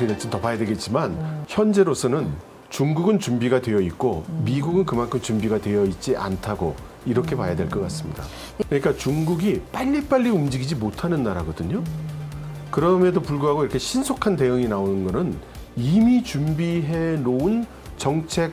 어떻게 될지 더 봐야 되겠지만 현재로서는 중국은 준비가 되어 있고 미국은 그만큼 준비가 되어 있지 않다고 이렇게 봐야 될 것 같습니다. 그러니까 중국이 빨리빨리 움직이지 못하는 나라거든요. 그럼에도 불구하고 이렇게 신속한 대응이 나오는 것은 이미 준비해 놓은 정책 에,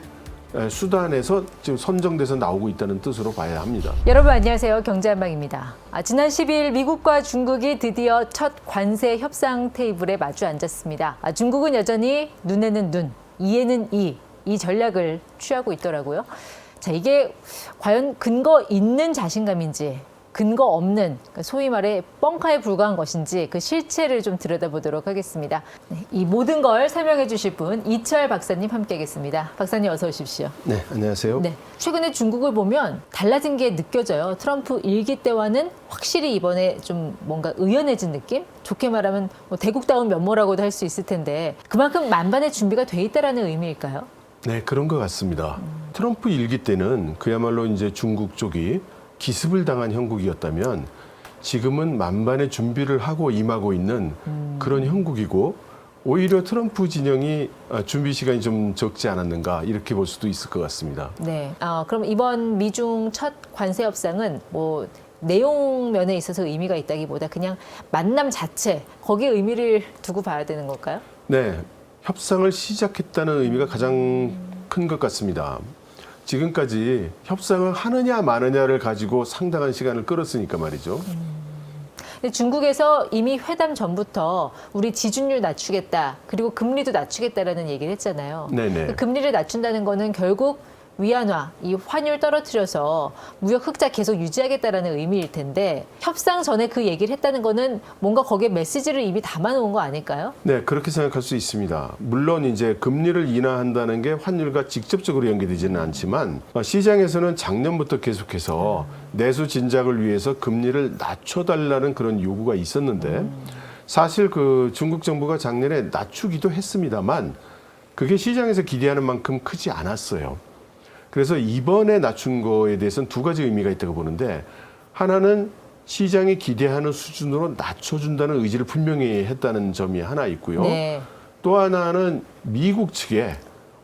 수단에서 지금 선정돼서 나오고 있다는 뜻으로 봐야 합니다. 여러분 안녕하세요. 경제한방입니다. 아, 지난 10일 미국과 중국이 드디어 첫 관세 협상 테이블에 마주 앉았습니다. 아, 중국은 여전히 눈에는 눈, 이에는 이, 이 전략을 취하고 있더라고요. 자, 이게 과연 근거 있는 자신감인지 근거 없는 그러니까 소위 말해 뻥카에 불과한 것인지 그 실체를 좀 들여다보도록 하겠습니다. 네, 이 모든 걸 설명해 주실 분 이철 박사님 함께하겠습니다. 박사님 어서 오십시오. 네, 안녕하세요. 네. 최근에 중국을 보면 달라진 게 느껴져요. 트럼프 일기 때와는 확실히 이번에 좀 뭔가 의연해진 느낌? 좋게 말하면 뭐 대국다운 면모라고도 할 수 있을 텐데 그만큼 만반의 준비가 돼 있다라는 의미일까요? 네, 그런 것 같습니다. 트럼프 일기 때는 그야말로 이제 중국 쪽이 기습을 당한 형국이었다면 지금은 만반의 준비를 하고 임하고 있는 그런 형국이고 오히려 트럼프 진영이 아, 준비 시간이 좀 적지 않았는가 이렇게 볼 수도 있을 것 같습니다. 네. 아, 그럼 이번 미중 첫 관세 협상은 뭐 내용 면에 있어서 의미가 있다기보다 그냥 만남 자체 거기에 의미를 두고 봐야 되는 걸까요? 네, 협상을 시작했다는 의미가 가장 큰 것 같습니다. 지금까지 협상을 하느냐 마느냐를 가지고 상당한 시간을 끌었으니까 말이죠. 중국에서 이미 회담 전부터 우리 지준율 낮추겠다 그리고 금리도 낮추겠다라는 얘기를 했잖아요. 네네. 그 금리를 낮춘다는 거는 결국 위안화, 이 환율 떨어뜨려서 무역 흑자 계속 유지하겠다라는 의미일 텐데 협상 전에 그 얘기를 했다는 거는 뭔가 거기에 메시지를 이미 담아놓은 거 아닐까요? 네, 그렇게 생각할 수 있습니다. 물론 이제 금리를 인하한다는 게 환율과 직접적으로 연계되지는 않지만 어, 시장에서는 작년부터 계속해서 내수 진작을 위해서 금리를 낮춰달라는 그런 요구가 있었는데 사실 그 중국 정부가 작년에 낮추기도 했습니다만 그게 시장에서 기대하는 만큼 크지 않았어요. 그래서 이번에 낮춘 거에 대해서는 두 가지 의미가 있다고 보는데 하나는 시장이 기대하는 수준으로 낮춰준다는 의지를 분명히 했다는 점이 하나 있고요. 네. 또 하나는 미국 측에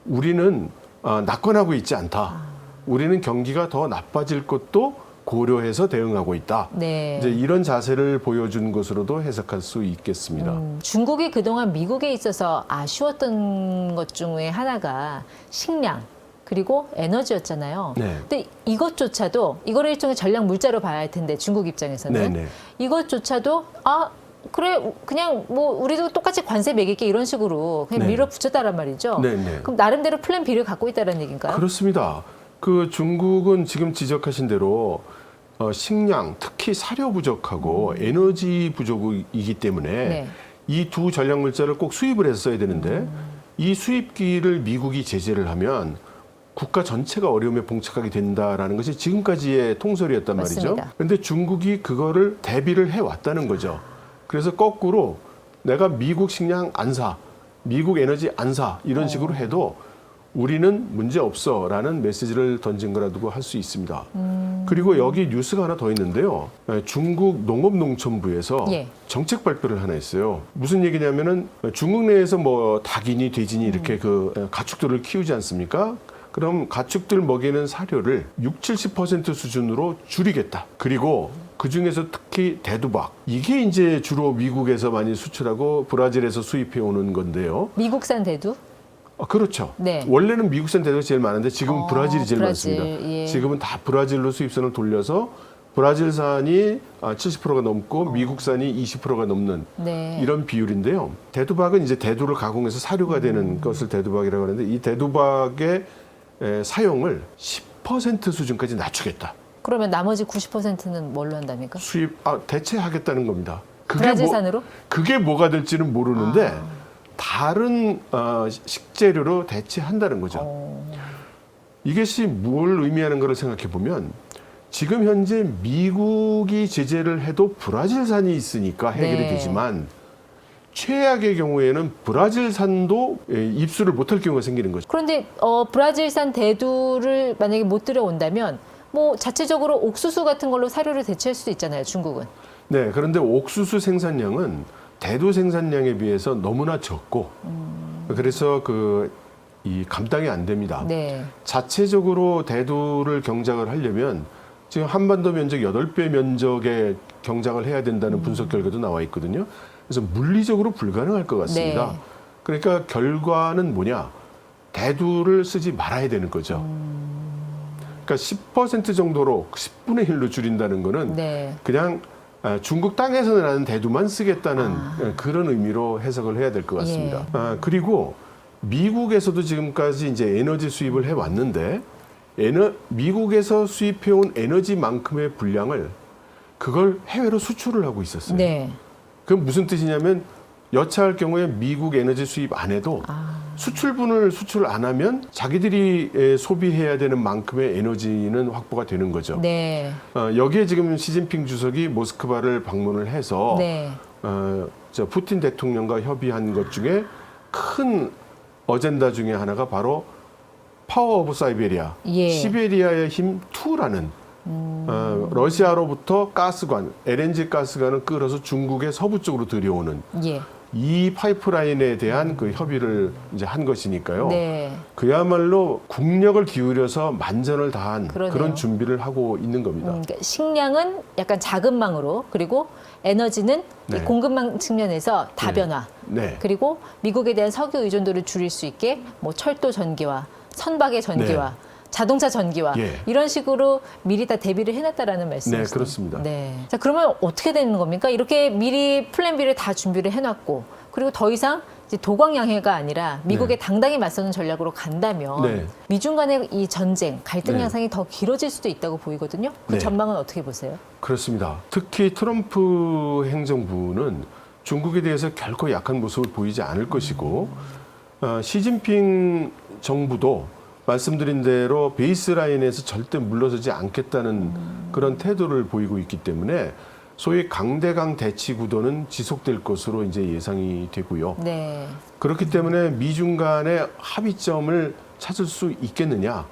우리는 아, 낙관하고 있지 않다. 우리는 경기가 더 나빠질 것도 고려해서 대응하고 있다. 네. 이제 이런 자세를 보여준 것으로도 해석할 수 있겠습니다. 음, 중국이 그동안 미국에 있어서 아쉬웠던 것 중에 하나가 식량 그리고 에너지였잖아요. 네. 근데 이것조차도 이거를 일종의 전략 물자로 봐야 할 텐데 중국 입장에서는 네 네. 이것조차도 아 그래 그냥 뭐 우리도 똑같이 관세 매길게 이런 식으로 그냥 네. 밀어붙였다란 말이죠. 네 네. 그럼 나름대로 플랜 B를 갖고 있다는 얘기인가요? 그렇습니다. 그 중국은 지금 지적하신 대로 어, 식량, 특히 사료 부족하고 에너지 부족이기 때문에 음. 네. 이두 전략 물자를 꼭 수입을 해서 써야 되는데 음. 이 수입기를 미국이 제재를 하면 국가 전체가 어려움에 봉착하게 된다라는 것이 지금까지의 통설이었단 말이죠. 맞습니다. 그런데 중국이 그거를 대비를 해 왔다는 거죠. 그래서 거꾸로 내가 미국 식량 안 사, 미국 에너지 안 사 이런 식으로 해도 우리는 문제 없어 라는 메시지를 던진 거라고 할 수 있습니다. 그리고 여기 뉴스가 하나 더 있는데요. 에, 중국 농업농촌부에서 예. 정책 발표를 하나 했어요. 무슨 얘기냐면은 중국 내에서 뭐 닭이니 돼지니 이렇게 그 에, 가축들을 키우지 않습니까? 그럼 가축들 먹이는 사료를 6, 70% 수준으로 줄이겠다. 그리고 그 중에서 특히 대두박. 이게 이제 주로 미국에서 많이 수출하고 브라질에서 수입해 오는 건데요. 미국산 대두? 아, 그렇죠. 네. 원래는 미국산 대두가 제일 많은데 지금 은 어, 브라질이 제일 브라질, 많습니다. 예. 지금은 다 브라질로 수입선을 돌려서 브라질산이 아, 70%가 넘고 미국산이 20%가 넘는 어. 네. 이런 비율인데요. 대두박은 이제 대두를 가공해서 사료가 되는 음. 것을 대두박이라고 하는데 이 대두박의 에, 사용을 10% 수준까지 낮추겠다. 그러면 나머지 90%는 뭘로 한답니까? 수입 아, 대체하겠다는 겁니다. 브라질산으로? 뭐, 그게 뭐가 될지는 모르는데 아. 다른 어, 식재료로 대체한다는 거죠. 어. 이것이 뭘 의미하는 것을 생각해 보면 지금 현재 미국이 제재를 해도 브라질산이 있으니까 해결이 네. 되지만 최악의 경우에는 브라질산도 예, 입수를 못할 경우가 생기는 거죠. 그런데 어, 브라질산 대두를 만약에 못 들여온다면 뭐 자체적으로 옥수수 같은 걸로 사료를 대체할 수도 있잖아요. 중국은. 네, 그런데 옥수수 생산량은 대두 생산량에 비해서 너무나 적고 그래서 그 이 감당이 안 됩니다. 네. 자체적으로 대두를 경작을 하려면 지금 한반도 면적 8배 면적의 경작을 해야 된다는 분석 결과도 나와 있거든요. 그래서 물리적으로 불가능할 것 같습니다. 네. 그러니까 결과는 뭐냐? 대두를 쓰지 말아야 되는 거죠. 그러니까 10% 정도로 10분의 1로 줄인다는 거는 네. 그냥 아, 중국 땅에서 나는 대두만 쓰겠다는 그런 의미로 해석을 해야 될 것 같습니다. 예. 아, 그리고 미국에서도 지금까지 이제 에너지 수입을 해 왔는데 에너, 미국에서 수입해온 에너지만큼의 분량을 그걸 해외로 수출을 하고 있었어요. 네. 그건 무슨 뜻이냐면 여차할 경우에 미국 에너지 수입 안 해도 아. 수출분을 수출 안 하면 자기들이 에, 소비해야 되는 만큼의 에너지는 확보가 되는 거죠. 네. 어, 여기에 지금 시진핑 주석이 모스크바를 방문을 해서 네. 어, 저 푸틴 대통령과 협의한 것 중에 큰 어젠다 중에 하나가 바로 파워 오브 사이베리아, 예. 음. 시베리아의 힘 2라는 어, 러시아로부터 가스관, LNG 가스관을 끌어서 중국의 서부 쪽으로 들여오는 예. 이 파이프라인에 대한 그 협의를 이제 한 것이니까요. 네. 그야말로 국력을 기울여서 만전을 다한 그러네요. 그런 준비를 하고 있는 겁니다. 음, 그러니까 식량은 약간 작은 망으로 그리고 에너지는 이 네. 공급망 측면에서 다변화 네. 그리고 미국에 대한 석유 의존도를 줄일 수 있게 뭐 철도 전기화, 선박의 전기화, 자동차 전기화 예. 이런 식으로 미리 다 대비를 해놨다라는 말씀이시죠? 네, 그렇습니다. 네. 자 그러면 어떻게 되는 겁니까? 이렇게 미리 플랜 B를 다 준비를 해놨고 그리고 더 이상 도광양해가 아니라 미국에 네. 당당히 맞서는 전략으로 간다면 네. 미중 간의 이 전쟁 갈등 네. 양상이 더 길어질 수도 있다고 보이거든요. 그 네. 전망은 어떻게 보세요? 그렇습니다. 특히 트럼프 행정부는 중국에 대해서 결코 약한 모습을 보이지 않을 것이고 어, 시진핑 정부도 말씀드린 대로 베이스라인에서 절대 물러서지 않겠다는 그런 태도를 보이고 있기 때문에 소위 강대강 대치 구도는 지속될 것으로 이제 예상이 되고요. 네. 그렇기 때문에 미중 간의 합의점을 찾을 수 있겠느냐?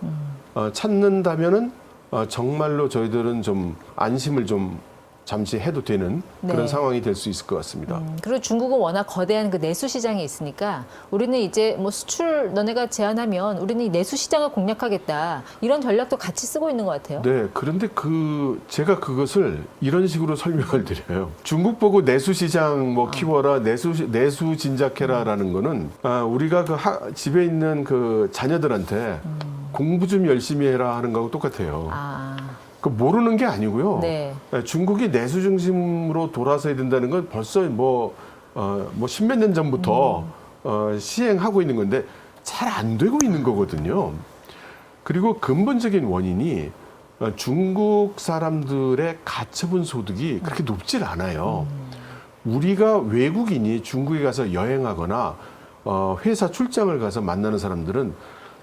어, 찾는다면은 어, 정말로 저희들은 좀 안심을 좀 잠시 해도 되는 네. 그런 상황이 될 수 있을 것 같습니다. 음, 그리고 중국은 워낙 거대한 그 내수 시장이 있으니까 우리는 이제 뭐 수출 너네가 제한하면 우리는 이 내수 시장을 공략하겠다 이런 전략도 같이 쓰고 있는 것 같아요. 네, 그런데 그 제가 그것을 이런 식으로 설명을 드려요. 중국 보고 내수 시장 뭐 키워라, 내수 시- 내수 진작해라라는 거는 아, 우리가 그 하- 집에 있는 그 자녀들한테 공부 좀 열심히 해라 하는 거하고 똑같아요. 아, 그 모르는 게 아니고요. 네. 예, 중국이 내수 중심으로 돌아서야 된다는 건 벌써 뭐, 어, 뭐 십몇 년 전부터 어, 시행하고 있는 건데 잘 안 되고 있는 거거든요. 그리고 근본적인 원인이 어, 중국 사람들의 가처분 소득이 그렇게 높질 않아요. 우리가 외국인이 중국에 가서 여행하거나 어, 회사 출장을 가서 만나는 사람들은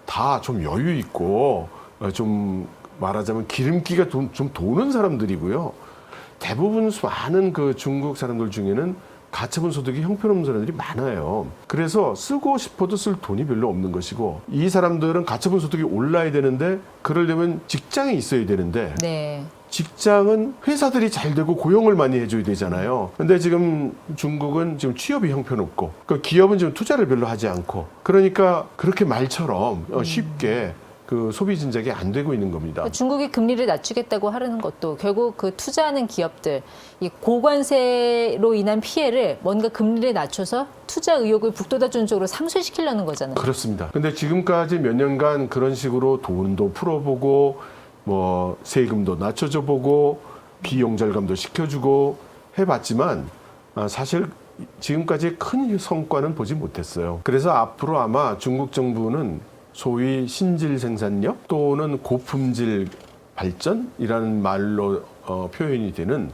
다 좀 여유 있고 어, 좀 말하자면 기름기가 좀, 좀 도는 사람들이고요. 대부분 많은 그 중국 사람들 중에는 가처분 소득이 형편없는 사람들이 많아요. 그래서 쓰고 싶어도 쓸 돈이 별로 없는 것이고 이 사람들은 가처분 소득이 올라야 되는데 그러려면 직장에 있어야 되는데 네. 직장은 회사들이 잘 되고 고용을 많이 해줘야 되잖아요. 근데 지금 중국은 지금 취업이 형편없고, 그 기업은 지금 투자를 별로 하지 않고, 그러니까 그렇게 말처럼 어, 쉽게 그 소비 진작이 안 되고 있는 겁니다. 그러니까 중국이 금리를 낮추겠다고 하려는 것도 결국 그 투자하는 기업들 이 고관세로 인한 피해를 뭔가 금리를 낮춰서 투자 의욕을 북돋아주는 쪽으로 상쇄시키려는 거잖아요. 그렇습니다. 근데 지금까지 몇 년간 그런 식으로 돈도 풀어보고, 뭐 세금도 낮춰줘 보고, 비용 절감도 시켜주고 해봤지만, 아, 사실 지금까지 큰 성과는 보지 못했어요. 그래서 앞으로 아마 중국 정부는 소위 신질 생산력 또는 고품질 발전이라는 말로 어, 표현이 되는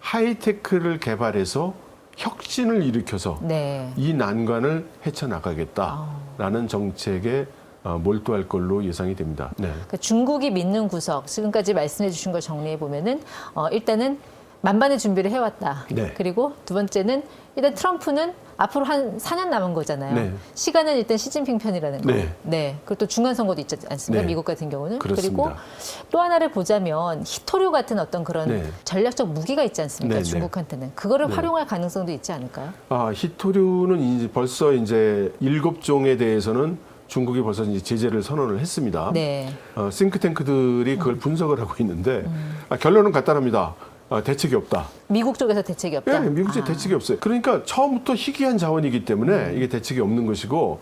하이테크를 개발해서 혁신을 일으켜서 네. 이 난관을 헤쳐나가겠다라는 정책에 어, 몰두할 걸로 예상이 됩니다. 네. 그러니까 중국이 믿는 구석 지금까지 말씀해 주신 걸 정리해 보면은 어, 일단은 만반의 준비를 해왔다. 네. 그리고 두 번째는 일단 트럼프는 앞으로 한 4년 남은 거잖아요. 네. 시간은 일단 시진핑 편이라는 거. 네. 그리고 또 중간 선거도 있지 않습니까? 네. 미국 같은 경우는. 그렇습니다. 리고 또 하나를 보자면 히토류 같은 어떤 그런 네. 전략적 무기가 있지 않습니까? 네, 네. 중국한테는 그거를 네. 활용할 가능성도 있지 않을까요? 아, 히토류는 이제 벌써 이제 일곱 종에 대해서는 중국이 벌써 이제 제재를 선언을 했습니다. 네. 어, 싱크탱크들이 그걸 분석을 하고 있는데 음. 아, 결론은 간단합니다. 아, 대책이 없다. 미국 쪽에서 대책이 없다. 예, 미국 제 아. 대책이 없어요. 그러니까 처음부터 희귀한 자원이기 때문에 이게 대책이 없는 것이고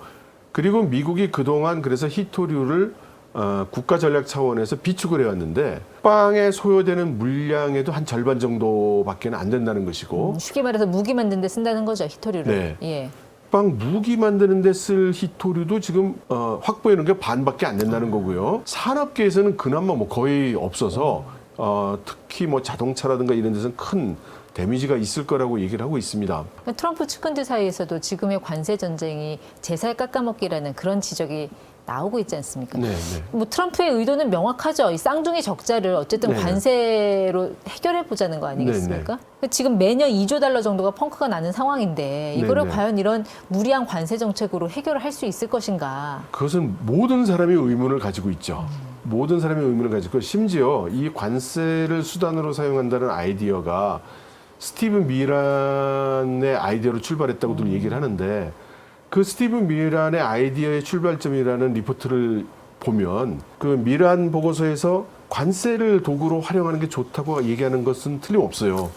그리고 미국이 그동안 그래서 히토류를 어, 국가 전략 차원에서 비축을 해왔는데 빵에 소요되는 물량에도 한 절반 정도밖에 는 안 된다는 것이고 음, 쉽게 말해서 무기 만드는 데 쓴다는 거죠, 히토류를. 네. 예. 빵 무기 만드는 데 쓸 히토류도 지금 어, 확보해 놓은 게 반밖에 안 된다는 거고요. 산업계에서는 그나마 뭐 거의 없어서 어, 특히 뭐 자동차라든가 이런 데서는 큰 데미지가 있을 거라고 얘기를 하고 있습니다. 트럼프 측근들 사이에서도 지금의 관세 전쟁이 제살 깎아먹기라는 그런 지적이 나오고 있지 않습니까? 네, 네. 뭐 트럼프의 의도는 명확하죠. 이 쌍둥이 적자를 어쨌든 네네. 관세로 해결해 보자는 거 아니겠습니까? 지금 매년 2조 달러 정도가 펑크가 나는 상황인데 이거를 네 네. 과연 이런 무리한 관세 정책으로 해결을 할 수 있을 것인가? 그것은 모든 사람이 의문을 가지고 있죠. 모든 사람이 의문을 가지고 심지어 이 관세를 수단으로 사용한다는 아이디어가 스티븐 미란의 아이디어로 출발했다고들 얘기를 하는데 그 스티븐 미란의 아이디어의 출발점이라는 리포트를 보면 그 미란 보고서에서 관세를 도구로 활용하는 게 좋다고 얘기하는 것은 틀림없어요.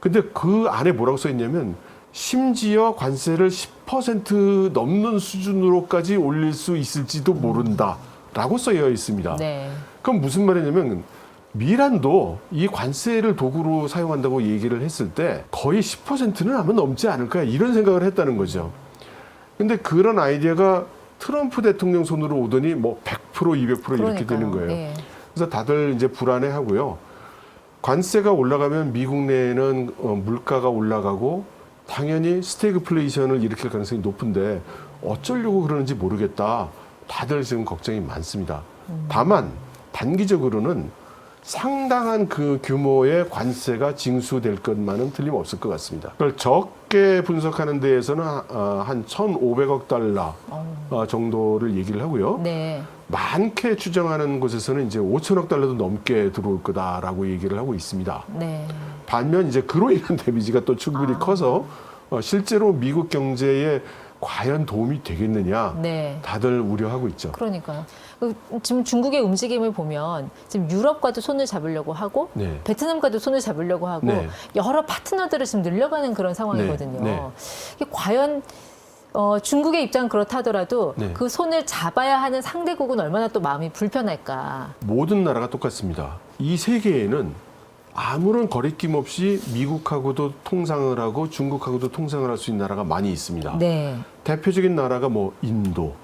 근데 그 안에 뭐라고 써 있냐면 심지어 관세를 10% 넘는 수준으로까지 올릴 수 있을지도 모른다 라고 쓰여 있습니다. 네. 그럼 무슨 말이냐면 미란도 이 관세를 도구로 사용한다고 얘기를 했을 때 거의 10%는 아마 넘지 않을까 이런 생각을 했다는 거죠. 근데 그런 아이디어가 트럼프 대통령 손으로 오더니 뭐 100% 200% 이렇게 되는 그러니까요. 거예요. 예. 그래서 다들 이제 불안해 하고요. 관세가 올라가면 미국 내에는 어, 물가가 올라가고 당연히 스태그플레이션을 일으킬 가능성이 높은데 어쩌려고 그러는지 모르겠다. 다들 지금 걱정이 많습니다. 다만 단기적으로는 상당한 그 규모의 관세가 징수될 것만은 틀림없을 것 같습니다. 그걸 적게 분석하는 데에서는 어, 한 1,500억 달러 어, 정도를 얘기를 하고요. 네. 많게 추정하는 곳에서는 이제 5천억 달러도 넘게 들어올 거다라고 얘기를 하고 있습니다. 네. 반면 이제 그로 인한 데미지가 또 충분히 커서 어, 실제로 미국 경제에 과연 도움이 되겠느냐 네. 다들 우려하고 있죠. 그러니까요. 그 지금 중국의 움직임을 보면 지금 유럽과도 손을 잡으려고 하고 네. 베트남과도 손을 잡으려고 하고 네. 여러 파트너들을 지금 늘려가는 그런 상황이거든요. 네, 네. 이게 과연 어, 중국의 입장은 그렇다더라도 네. 그 손을 잡아야 하는 상대국은 얼마나 또 마음이 불편할까. 모든 나라가 똑같습니다. 이 세계에는 아무런 거리낌 없이 미국하고도 통상을 하고 중국하고도 통상을 할 수 있는 나라가 많이 있습니다. 네. 대표적인 나라가 뭐 인도,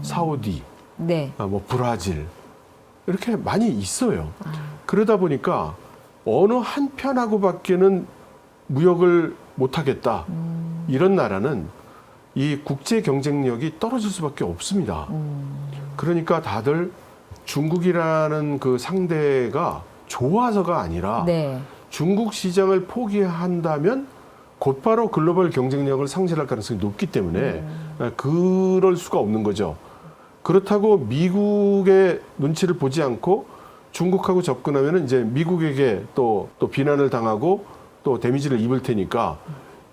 사우디, 네. 아, 뭐 브라질 이렇게 많이 있어요. 그러다 보니까 어느 한 편하고밖에는 무역을 못 하겠다. 이런 나라는 이 국제 경쟁력이 떨어질 수밖에 없습니다. 그러니까 다들 중국이라는 그 상대가 좋아서가 아니라 네. 중국 시장을 포기한다면 곧바로 글로벌 경쟁력을 상실할 가능성이 높기 때문에 그럴 수가 없는 거죠. 그렇다고 미국의 눈치를 보지 않고 중국하고 접근하면 이제 미국에게 또, 또 비난을 당하고 또 데미지를 입을 테니까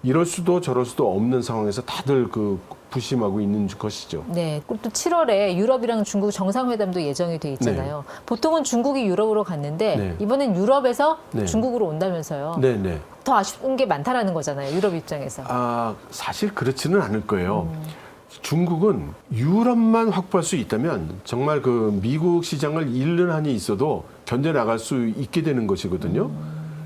이럴 수도 저럴 수도 없는 상황에서 다들 그 부심하고 있는 것이죠. 네. 그리고 또 7월에 유럽이랑 중국 정상회담도 예정이 돼 있잖아요. 보통은 중국이 유럽으로 갔는데 네. 이번엔 유럽에서 네. 중국으로 온다면서요. 네 네. 더 아쉬운 게 많다라는 거잖아요. 유럽 입장에서. 아, 사실 그렇지는 않을 거예요. 중국은 유럽만 확보할 수 있다면 정말 그 미국 시장을 잃는 한이 있어도 견뎌 나갈 수 있게 되는 것이거든요.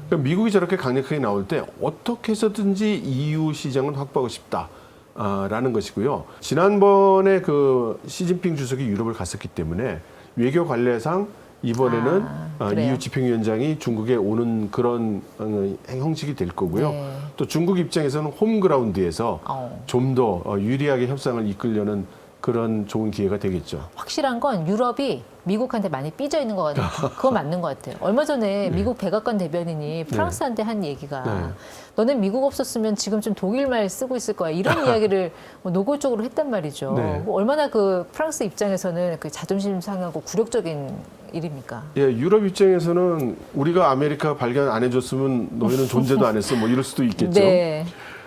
그러니까 미국이 저렇게 강력하게 나올 때 어떻게 해서든지 EU 시장은 확보하고 싶다. 아, 라는 것이고요. 지난번에 그 시진핑 주석이 유럽을 갔었기 때문에 외교 관례상 이번에는 아, 아, 그래요? EU 집행위원장이 중국에 오는 그런 어, 형식이 될 거고요. 네. 또 중국 입장에서는 홈그라운드에서 어. 좀더 유리하게 협상을 이끌려는 그런 좋은 기회가 되겠죠. 확실한 건 유럽이 미국한테 많이 삐져 있는 것 같아요. 그거 맞는 것 같아요. 얼마 전에 미국 백악관 대변인이 프랑스한테 한 얘기가 네. 너는 미국 없었으면 지금 좀 독일말 쓰고 있을 거야 이런 이야기를 뭐 노골적으로 했단 말이죠. 네. 뭐 얼마나 그 프랑스 입장에서는 그 자존심 상하고 굴욕적인 일입니까? 예, 유럽 입장에서는 우리가 아메리카 발견 안 해줬으면 너희는 존재도 안 했어. 뭐 이럴 수도 있겠죠. 네.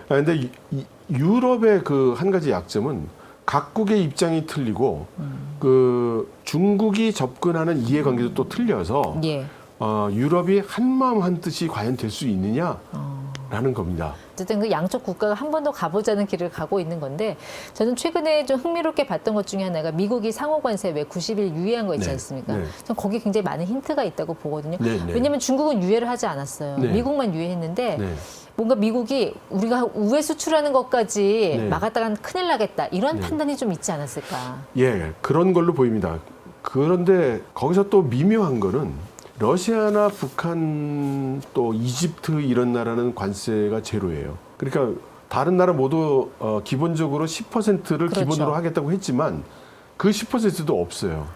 아, 근데 유럽의 그 한 가지 약점은 각국의 입장이 틀리고 그 중국이 접근하는 이해관계도 또 틀려서 예. 어, 유럽이 한 마음 한 뜻이 과연 될 수 있느냐 라는 어. 겁니다. 어쨌든 그 양쪽 국가가 한 번 더 가보자는 길을 가고 있는 건데 저는 최근에 좀 흥미롭게 봤던 것 중에 하나가 미국이 상호 관세 왜 90일 유예한 거 있지 네, 않습니까? 네. 전 거기 굉장히 많은 힌트가 있다고 보거든요. 네, 네. 왜냐하면 중국은 유예를 하지 않았어요. 네. 미국만 유예했는데 네. 뭔가 미국이 우리가 우회 수출하는 것까지 네. 막았다간 큰일 나겠다 이런 네. 판단이 좀 있지 않았을까? 예, 그런 걸로 보입니다. 그런데 거기서 또 미묘한 거는 러시아나 북한 또 이집트 이런 나라는 관세가 제로예요. 그러니까 다른 나라 모두 어, 기본적으로 10%를 그렇죠. 기본으로 하겠다고 했지만 그 10%도 없어요.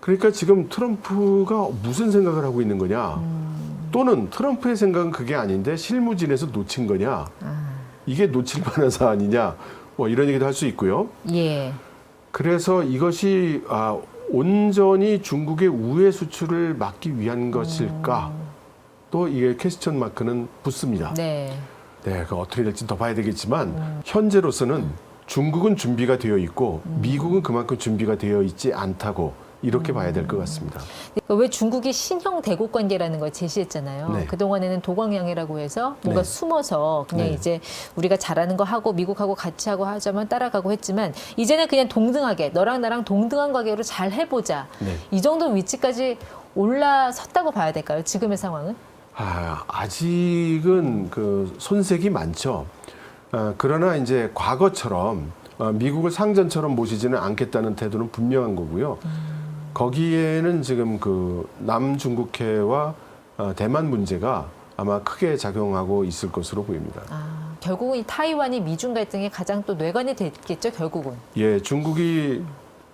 그러니까 지금 트럼프가 무슨 생각을 하고 있는 거냐? 또는 트럼프의 생각은 그게 아닌데 실무진에서 놓친 거냐? 이게 놓칠 만한 사안이냐? 뭐 이런 얘기도 할 수 있고요. 예. 그래서 이것이 아, 온전히 중국의 우회 수출을 막기 위한 것일까? 또 이게 퀘스천 마크는 붙습니다. 네. 네, 그 어떻게 될지 더 봐야 되겠지만 현재로서는 중국은 준비가 되어 있고 미국은 그만큼 준비가 되어 있지 않다고 이렇게 봐야 될 것 같습니다. 그러니까 왜 중국이 신형 대국 관계라는 걸 제시했잖아요. 네. 그동안에는 도광양이라고 해서 뭔가 네. 숨어서 그냥 네. 이제 우리가 잘하는 거 하고 미국하고 같이 하고 하자면 따라가고 했지만 이제는 그냥 동등하게 너랑 나랑 동등한 관계로 잘 해보자. 네. 이 정도 위치까지 올라섰다고 봐야 될까요? 지금의 상황은? 아, 아직은 그 손색이 많죠. 아, 그러나 이제 과거처럼 아, 미국을 상전처럼 모시지는 않겠다는 태도는 분명한 거고요. 거기에는 지금 그 남중국해와 아, 대만 문제가 아마 크게 작용하고 있을 것으로 보입니다. 아, 결국은 이 타이완이 미중 갈등의 가장 또 뇌관이 됐겠죠, 결국은. 예, 중국이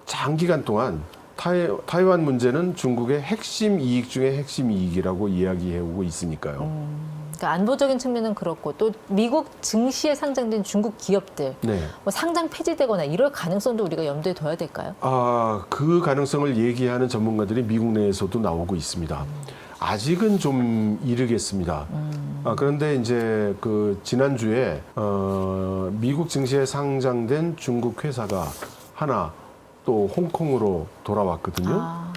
장기간 동안 타이, 타이완 문제는 중국의 핵심 이익 중에 핵심 이익이라고 이야기해 오고 있으니까요. 그러니까 안보적인 측면은 그렇고 또 미국 증시에 상장된 중국 기업들 네. 뭐 상장 폐지되거나 이럴 가능성도 우리가 염두에 둬야 될까요? 아, 그 가능성을 얘기하는 전문가들이 미국 내에서도 나오고 있습니다. 아직은 좀 이르겠습니다. 아, 그런데 이제 그 지난주에 어, 미국 증시에 상장된 중국 회사가 하나 또 홍콩으로 돌아왔거든요. 아,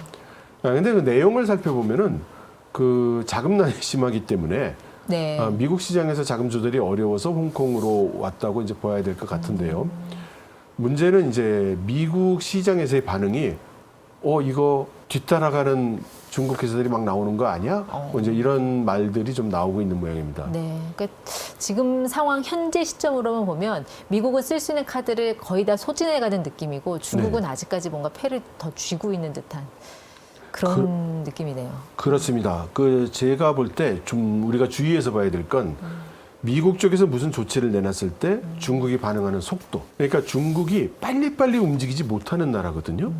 아, 근데 그 내용을 살펴보면은 그 자금난이 심하기 때문에 네. 아, 미국 시장에서 자금 조달이 어려워서 홍콩으로 왔다고 이제 봐야 될 것 같은데요. 문제는 이제 미국 시장에서의 반응이 어 이거 뒤따라가는 중국 회사들이 막 나오는 거 아니야? 어. 뭐 이제 이런 말들이 좀 나오고 있는 모양입니다. 네. 그러니까 지금 상황 현재 시점으로만 보면 미국은 쓸 수 있는 카드를 거의 다 소진해 가는 느낌이고 중국은 네. 아직까지 뭔가 패를 더 쥐고 있는 듯한 그런 느낌이네요. 그렇습니다. 그 제가 볼 때 좀 우리가 주의해서 봐야 될 건 미국 쪽에서 무슨 조치를 내놨을 때 중국이 반응하는 속도. 그러니까 중국이 빨리빨리 움직이지 못하는 나라거든요.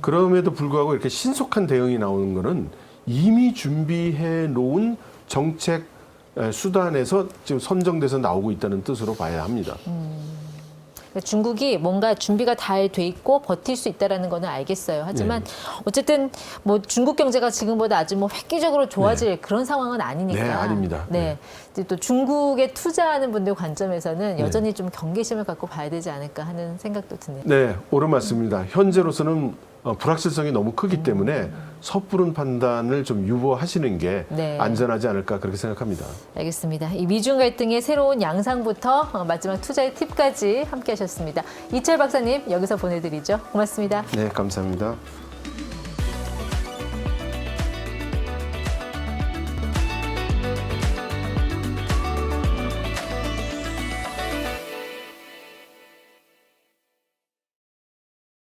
그럼에도 불구하고 이렇게 신속한 대응이 나오는 거는 이미 준비해 놓은 정책 에, 수단에서 지금 선정돼서 나오고 있다는 뜻으로 봐야 합니다. 그러니까 중국이 뭔가 준비가 잘 돼 있고 버틸 수 있다라는 거는 알겠어요. 하지만 네. 어쨌든 뭐 중국 경제가 지금보다 아주 뭐 획기적으로 좋아질 그런 상황은 아니니까. 네, 아닙니다. 네. 이제 또 중국에 투자하는 분들 관점에서는 네. 여전히 좀 경계심을 갖고 봐야 되지 않을까 하는 생각도 드네요. 네, 옳은 말씀입니다. 현재로서는 어, 불확실성이 너무 크기 때문에 섣부른 판단을 좀 유보하시는 게 네. 안전하지 않을까 그렇게 생각합니다. 알겠습니다. 이 미중 갈등의 새로운 양상부터 어, 마지막 투자의 팁까지 함께 하셨습니다. 이철 박사님 여기서 보내드리죠. 고맙습니다. 네, 감사합니다.